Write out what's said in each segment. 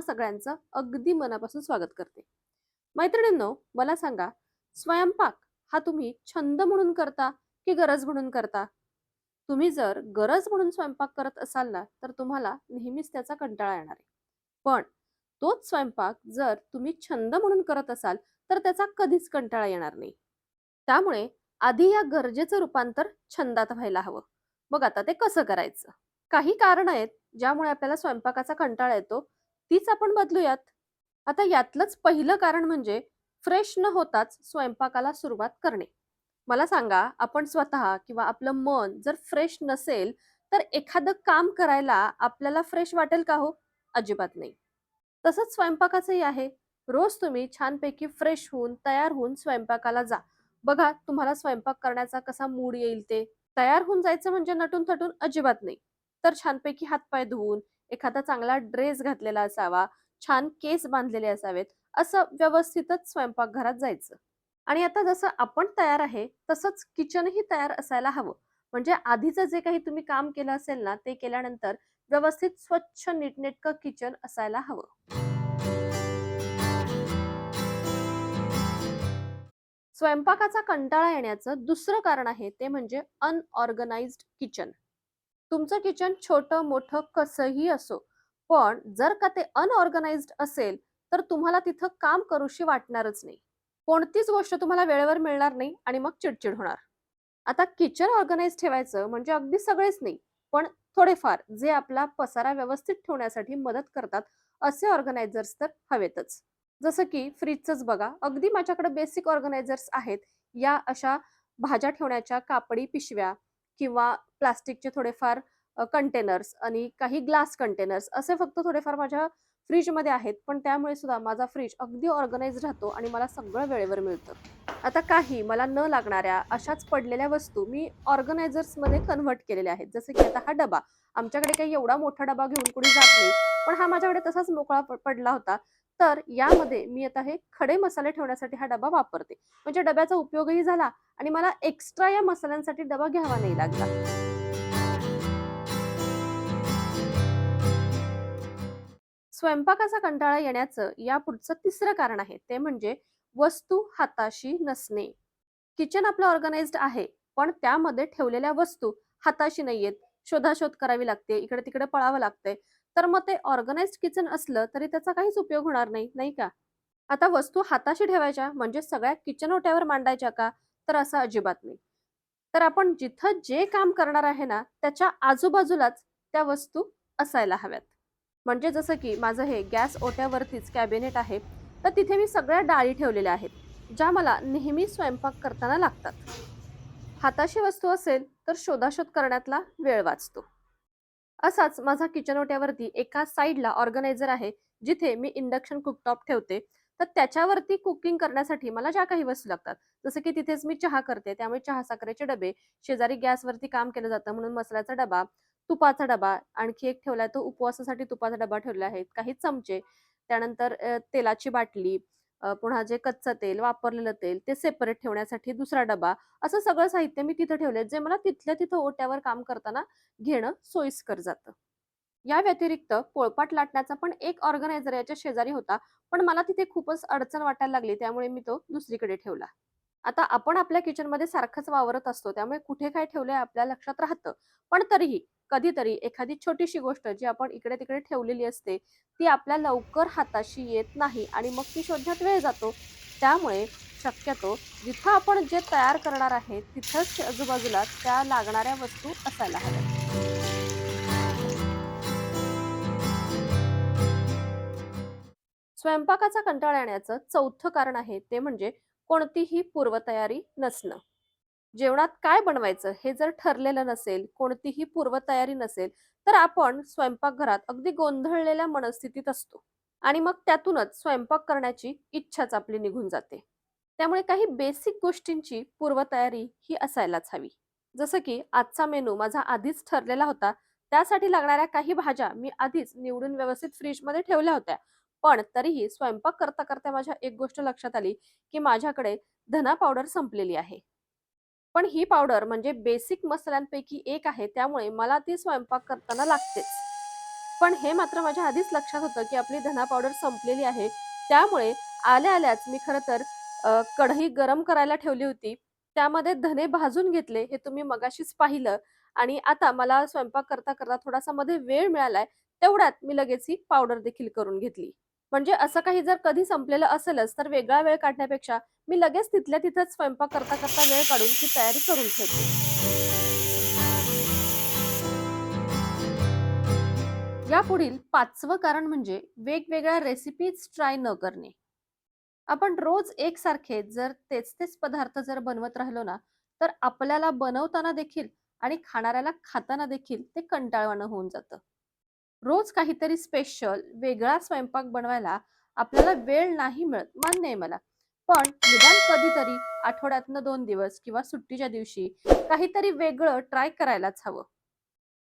सगळ्यांचं अगदी मनापासून स्वागत करते. मैत्रिणींनो मला सांगा स्वयंपाक हा तुम्ही छंद म्हणून करता की गरज म्हणून करता? तुम्ही जर गरज म्हणून स्वयंपाक करत असाल ना तर तुम्हाला नेहमीच त्याचा कंटाळा येणार आहे. पण तोच स्वयंपाक जर तुम्ही छंद म्हणून करत असाल तर त्याचा कधीच कंटाळा येणार नाही. त्यामुळे आधी या गरजेचं रूपांतर छंदात व्हायला हवं. मग आता ते कसं करायचं? काही कारण आहेत ज्यामुळे आपल्याला स्वयंपाकाचा कंटाळा येतो तीच आपण बदलूयात. आता यातलंच पहिलं कारण म्हणजे फ्रेश न होताच स्वयंपाकाला सुरुवात करणे. मला सांगा आपण स्वतः किंवा आपलं मन जर फ्रेश नसेल तर एखादं काम करायला आपल्याला फ्रेश वाटेल का हो? अजिबात नाही. तसंच स्वयंपाकाचंही आहे. रोज तुम्ही छानपैकी फ्रेश होऊन तयार होऊन स्वयंपाकाला जा. बघा तुम्हाला स्वयंपाक करण्याचा कसा मूड येईल ते. तयार होऊन जायचं म्हणजे नटून थटून अजिबात नाही. तर छानपैकी हातपाय धुवून एखादा चांगला ड्रेस घातलेला असावा छान केस बांधलेले असावेत असं व्यवस्थितच स्वयंपाकघरात जायचं. आणि आता जसं आपण तयार आहे तसंच किचनही तयार असायला हवं. म्हणजे आधीचं जे काही तुम्ही काम केलं असेल ना ते केल्यानंतर व्यवस्थित स्वच्छ नीटनेटकं किचन असायला हवं. स्वयंपाकाचा कंटाळा येण्याचं दुसरं कारण आहे ते म्हणजे अनऑर्गनाइज्ड किचन तुमचं किचन छोटं मोठं कसंही असो पण जर का ते अनऑर्गनाइज्ड असेल तर तुम्हाला तिथं काम करूशी वाटणारच नाही. कोणतीच गोष्ट तुम्हाला वेळेवर मिळणार नाही आणि मग चिडचिड होणार. आता किचन ऑर्गनाइज ठेवायचं म्हणजे अगदी सगळेच नाही पण थोडेफार जे आपला पसारा व्यवस्थित ठेवण्यासाठी मदत करतात असे ऑर्गनायझर्स तर हवेतच. जसं की फ्रीजचंच बघा अगदी माझ्याकडे बेसिक ऑर्गनायझर्स आहेत या अशा भाज्या ठेवण्याच्या कापडी पिशव्या किंवा प्लास्टिकचे थोडेफार कंटेनर्स आणि काही ग्लास कंटेनर्स असे फक्त थोडेफार माझ्या फ्रीजमध्ये आहेत. पण त्यामुळे सुद्धा माझा फ्रीज अगदी ऑर्गनाईज राहतो आणि मला सगळं वेळेवर मिळतं. आता काही मला न लागणाऱ्या अशाच पडलेल्या वस्तू मी ऑर्गनायझर्समध्ये कन्व्हर्ट केलेल्या आहेत. जसं की आता हा डबा. आमच्याकडे काही एवढा मोठा डबा घेऊन कुणी जात नाही. पण हा माझ्याकडे तसाच मोकळा पडला होता. तर यामध्ये मी आता हे खडे मसाले ठेवण्यासाठी हा डबा वापरते. म्हणजे डब्याचा उपयोगही झाला आणि मला एक्स्ट्रा या मसाल्यांसाठी डबा घ्यावा नाही लागला. स्वयंपाकाचा कंटाळा येण्याचं या पुढचं तिसरं कारण आहे. ते म्हणजे वस्तू हाताशी नसणे. किचन आपलं ऑर्गनाइज्ड आहे पण त्यामध्ये ठेवलेल्या वस्तू हाताशी नाहीयेत. शोधाशोध करावी लागते इकडे तिकडे पळावं लागतंय. तर मग ते ऑर्गनाइज किचन असलं तरी त्याचा काहीच उपयोग होणार नाही नाही का? आता वस्तू हाताशी ठेवायच्या म्हणजे सगळ्या किचन ओट्यावर मांडायच्या का? तर असं अजिबात नाही. तर आपण जिथं जे काम करणार आहे ना त्याच्या आजूबाजूलाच त्या वस्तू असायला हव्यात. म्हणजे जसं की माझं हे गॅस ओट्यावरतीच कॅबिनेट आहे तर तिथे मी सगळ्या डाळी ठेवलेल्या आहेत ज्या मला नेहमी स्वयंपाक करताना लागतात. हाताशी वस्तू असेल तर शोधाशोध करण्यातला वेळ वाचतो. असाच माझा किचन ओट्यावरती एका साईडला ऑर्गनायझर आहे जिथे मी इंडक्शन कुकटॉप ठेवते. तर त्याच्यावरती कुकिंग करण्यासाठी मला ज्या काही वस्तू लागतात जसं की तिथेच मी चहा करते त्यामुळे चहा साखरेचे डबे शेजारी गॅसवरती काम केलं जातं म्हणून मसाल्याचा डबा तुपाचा डबा आणखी एक ठेवला तो उपवासासाठी तुपाचा डबा ठेवला आहे काही चमचे त्यानंतर तेलाची बाटली पुन्हा जे कच्चं तेल वापरलेलं तेल ते सेपरेट ठेवण्यासाठी दुसरा डबा असं सगळं साहित्य मी तिथं ठेवलंय जे मला तिथल्या तिथं ओट्यावर काम करताना घेणं सोयीस्कर जातं. या व्यतिरिक्त पोळपाट लाटण्याचा पण एक ऑर्गनायझर याच्या शेजारी होता पण मला तिथे खूपच अडचण वाटायला लागली त्यामुळे मी तो दुसरीकडे ठेवला. आता आपण आपल्या किचनमध्ये सारखंच वावरत असतो त्यामुळे कुठे काय ठेवलंय आपल्या लक्षात राहतं पण तरीही कधीतरी एखादी छोटीशी गोष्ट जी आपण इकडे तिकडे ठेवलेली असते ती आपल्या लवकर हाताशी येत नाही आणि मग ती शोधण्यात वेळ जातो. त्यामुळे शक्यतो जिथं आपण जे तयार करणार आहे तिथंच आजूबाजूला त्या लागणाऱ्या वस्तू असायला हव्यात. स्वयंपाकाचा कंटाळा येण्याचं चौथं कारण आहे ते म्हणजे कोणतीही पूर्वतयारी नसणं. जेवणात काय बनवायचं हे जर ठरलेलं नसेल कोणतीही पूर्वतयारी नसेल तर आपण स्वयंपाकघरात अगदी गोंधळलेल्या मनस्थितीत असतो आणि मग त्यातूनच स्वयंपाक करण्याची इच्छाच आपली निघून जाते. त्यामुळे काही बेसिक गोष्टींची पूर्वतयारी ही असायलाच हवी. जसं की आजचा मेनू माझा आधीच ठरलेला होता त्यासाठी लागणाऱ्या काही भाज्या मी आधीच निवडून व्यवस्थित फ्रीजमध्ये ठेवल्या होत्या. पण तरीही स्वयंपाक करता करता माझ्या एक गोष्ट लक्षात आली की माझ्याकडे धना पावडर संपलेली आहे. पण ही पावडर म्हणजे बेसिक मसाल्यांपैकी एक आहे त्यामुळे मला ती स्वयंपाक करताना लागतेच. पण हे मात्र माझ्या आधीच लक्षात होतं की आपली धना पावडर संपलेली आहे. त्यामुळे आल्या आल्याच मी खरं तर कढई गरम करायला ठेवली होती. त्यामध्ये धने भाजून घेतले हे तुम्ही मगाशीच पाहिलं. आणि आता मला स्वयंपाक करता करता थोडासा मध्ये वेळ मिळालाय तेवढ्यात मी लगेच ही पावडर देखील करून घेतली. म्हणजे असं काही जर कधी संपलेलं असेलच तर वेगळा वेळ काढण्यापेक्षा मी लगेच तिथल्या तिथंच स्वयंपाक करता करता वेळ काढून ती तयारी करून ठेवते. यापुढील पाचवं कारण म्हणजे वेगवेगळ्या रेसिपीज ट्राय न करणे. आपण रोज एकसारखे जर तेच तेच पदार्थ जर बनवत राहिलो ना तर आपल्याला बनवताना देखील आणि खाणाऱ्याला खाताना देखील ते कंटाळवाणं होऊन जातं. रोज काहीतरी स्पेशल वेगळा स्वयंपाक बनवायला आपल्याला वेळ नाही मिळत मान्य आहे मला. पण निदान कधीतरी आठवड्यातनं दोन दिवस किंवा सुट्टीच्या दिवशी काहीतरी वेगळं ट्राय करायलाच हवं.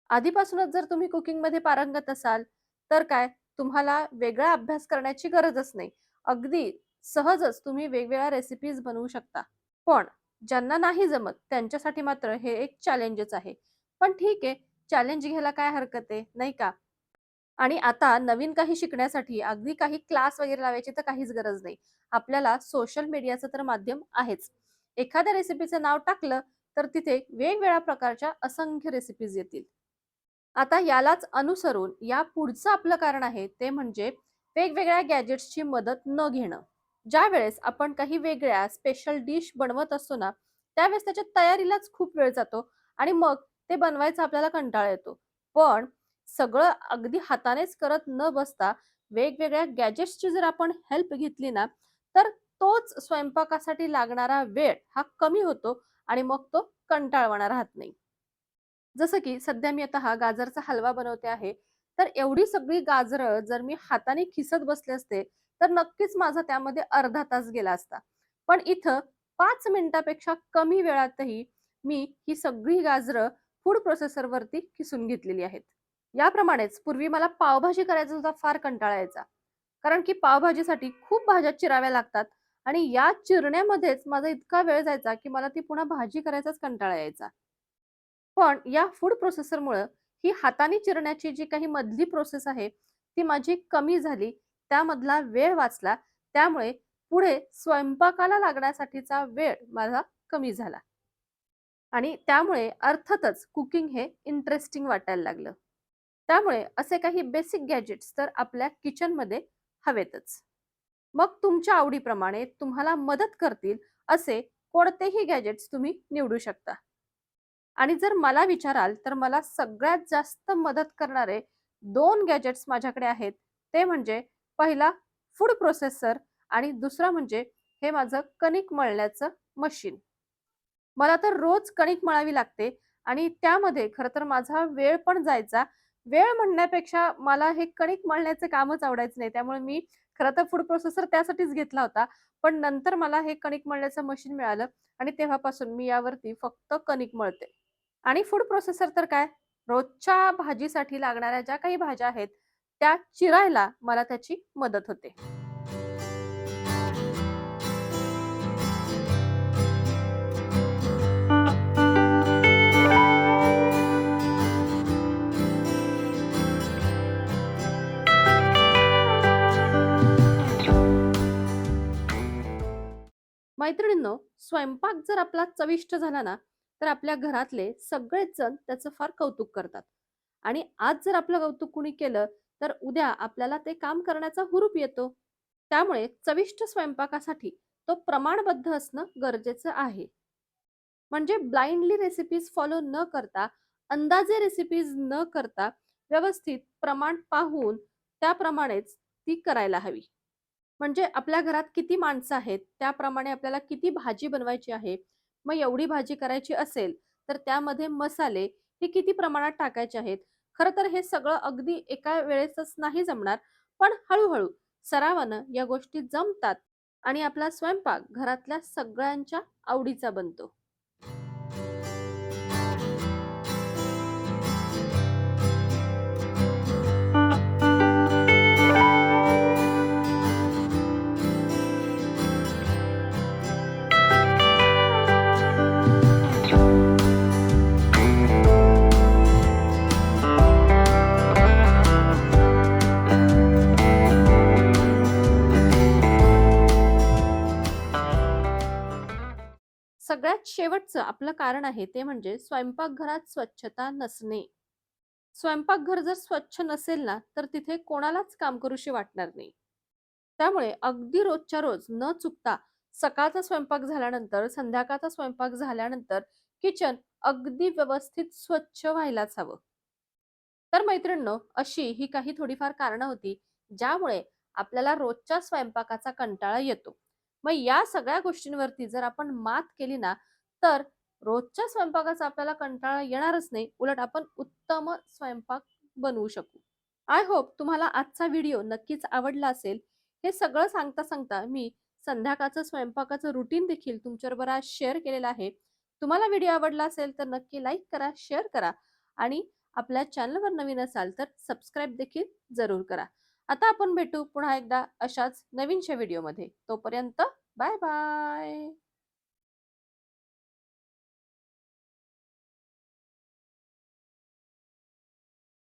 आधीपासूनच जर तुम्ही कुकिंगमध्ये पारंगत असाल तर काय? तुम्हाला वेगळा अभ्यास करण्याची गरजच नाही. अगदी सहजच तुम्ही वेगवेगळ्या रेसिपीज बनवू शकता. पण ज्यांना नाही जमत त्यांच्यासाठी मात्र हे एक चॅलेंजच आहे. पण ठीक आहे चॅलेंज घ्यायला काय हरकत आहे नाही का? आणि आता नवीन काही शिकण्यासाठी अगदी काही क्लास वगैरे लावायची तर काहीच गरज नाही. आपल्याला सोशल मीडियाचं तर माध्यम आहेच. एखाद्या रेसिपीचं नाव टाकलं तर तिथे वेगवेगळ्या प्रकारच्या असंख्य रेसिपीज येतील. आता यालाच अनुसरून या पुढचं आपलं कारण आहे ते म्हणजे वेगवेगळ्या गॅजेट्सची मदत न घेणं. ज्या वेळेस आपण काही वेगळ्या स्पेशल डिश बनवत असतो ना त्यावेळेस त्याच्या तयारीलाच खूप वेळ जातो आणि मग ते बनवायचा आपल्याला कंटाळा येतो. पण सगळं अगदी हातानेच करत न बसता वेगवेगळ्या गॅजेट्सची जर आपण हेल्प घेतली ना तर तोच स्वयंपाकासाठी लागणारा वेळ हा कमी होतो आणि मग तो कंटाळवाणा राहत नाही. जसं की सध्या मी आता हा गाजरचा हलवा बनवते आहे तर एवढी सगळी गाजरं जर मी हाताने खिसत बसले असते तर नक्कीच माझा त्यामध्ये अर्धा तास गेला असता. पण इथं पाच मिनिटापेक्षा कमी वेळातही मी ही सगळी गाजरं फूड प्रोसेसरवरती खिसून घेतलेली आहेत. याप्रमाणेच पूर्वी मला पावभाजी करायचा सुद्धा फार कंटाळा यायचा. कारण की पावभाजीसाठी खूप भाज्या चिराव्या लागतात आणि या चिरण्यामध्येच माझा इतका वेळ जायचा की मला ती पुन्हा भाजी करायचाच कंटाळा यायचा. पण या फूड प्रोसेसरमुळे ही हाताने चिरण्याची जी काही मधली प्रोसेस आहे ती माझी कमी झाली त्यामधला वेळ वाचला त्यामुळे पुढे स्वयंपाकाला लागण्यासाठीचा वेळ माझा कमी झाला. आणि त्यामुळे अर्थातच कुकिंग हे इंटरेस्टिंग वाटायला लागलं. त्यामुळे असे काही बेसिक गॅजेट्स तर आपल्या किचनमध्ये हवेतच. मग तुमच्या आवडीप्रमाणे तुम्हाला मदत करतील असे कोणतेही गॅजेट्स तुम्ही निवडू शकता. आणि जर मला विचाराल तर मला सगळ्यात जास्त मदत करणारे दोन गॅजेट्स माझ्याकडे आहेत. ते म्हणजे पहिला फूड प्रोसेसर आणि दुसरा म्हणजे हे माझं कणिक मळण्याचं मशीन मला तर रोज कणिक मळावी लागते आणि त्यामध्ये खरं तर माझा वेळ पण जायचा वेळ म्हणण्यापेक्षा मला हे कणिक मळण्याचे कामच आवडायचं नाही. त्यामुळे मी खरं तर फूड प्रोसेसर त्यासाठीच घेतला होता. पण नंतर मला हे कणिक मळण्याचं मशीन मिळालं आणि तेव्हापासून मी यावरती फक्त कणिक मळते. आणि फूड प्रोसेसर तर काय? रोजच्या भाजीसाठी लागणाऱ्या ज्या काही भाज्या आहेत त्या चिरायला मला त्याची मदत होते. स्वयंपाक जर आपला चविष्ट झाला ना तर आपल्या घरातले सगळेच जण त्याचं फार कौतुक करतात. आणि आज जर आपलं कौतुक कुणी केलं तर उद्या आपल्याला ते काम करण्याचा हुरूप येतो. त्यामुळे चविष्ट स्वयंपाकासाठी तो प्रमाणबद्ध असणं गरजेचं आहे. म्हणजे ब्लाइंडली रेसिपीज फॉलो न करता अंदाजे रेसिपीज न करता व्यवस्थित प्रमाण पाहून त्याप्रमाणेच ती करायला हवी. म्हणजे आपल्या घरात किती माणसं आहेत त्याप्रमाणे आपल्याला किती भाजी बनवायची आहे मग एवढी भाजी करायची असेल तर त्यामध्ये मसाले हे किती प्रमाणात टाकायचे आहेत? खरं तर हे सगळं अगदी एका वेळेसच नाही जमणार पण हळूहळू सरावानं या गोष्टी जमतात आणि आपला स्वयंपाक घरातल्या सगळ्यांच्या आवडीचा बनतो. शेवटचं आपलं कारण आहे ते म्हणजे स्वयंपाकघरात स्वच्छता नसणे. स्वयंपाकघर जर स्वच्छ नसेल ना, तर तिथे कोणालाच काम करूशी वाटणार नाही. त्यामुळे अगदी रोजच्या रोज न चुकता सकाळचा स्वयंपाक झाल्यानंतर, संध्याकाळचा स्वयंपाक झाल्यानंतर किचन अगदी व्यवस्थित स्वच्छ व्हायलाच हवं. तर मैत्रिणींनो, अशी ही काही थोडीफार कारणं होती, ज्यामुळे आपल्याला रोजच्या स्वयंपाकाचा कंटाळा येतो. मग या सगळ्या गोष्टींवरती जर आपण मात केली ना, तर रोजच्या स्वयंपाकाचा आपल्याला कंटाळा येणारच नाही. उलट आपण उत्तम स्वयंपाक बनवू शकू. आय होप तुम्हाला आजचा व्हिडिओ नक्कीच आवडला असेल. हे सगळं सांगता-सांगता मी संध्याकाळचं स्वयंपाकाचं रुटीन देखील तुमच्याबरोबर आज शेअर केलेलं आहे. तुम्हाला व्हिडिओ आवडला असेल तर नक्की लाईक करा, शेअर करा आणि आपल्या चॅनलवर नवीन असाल तर सबस्क्राईब देखील जरूर करा. आता आपण भेटू पुन्हा एकदा अशाच नवीनच्या व्हिडिओमध्ये. तोपर्यंत बाय बाय.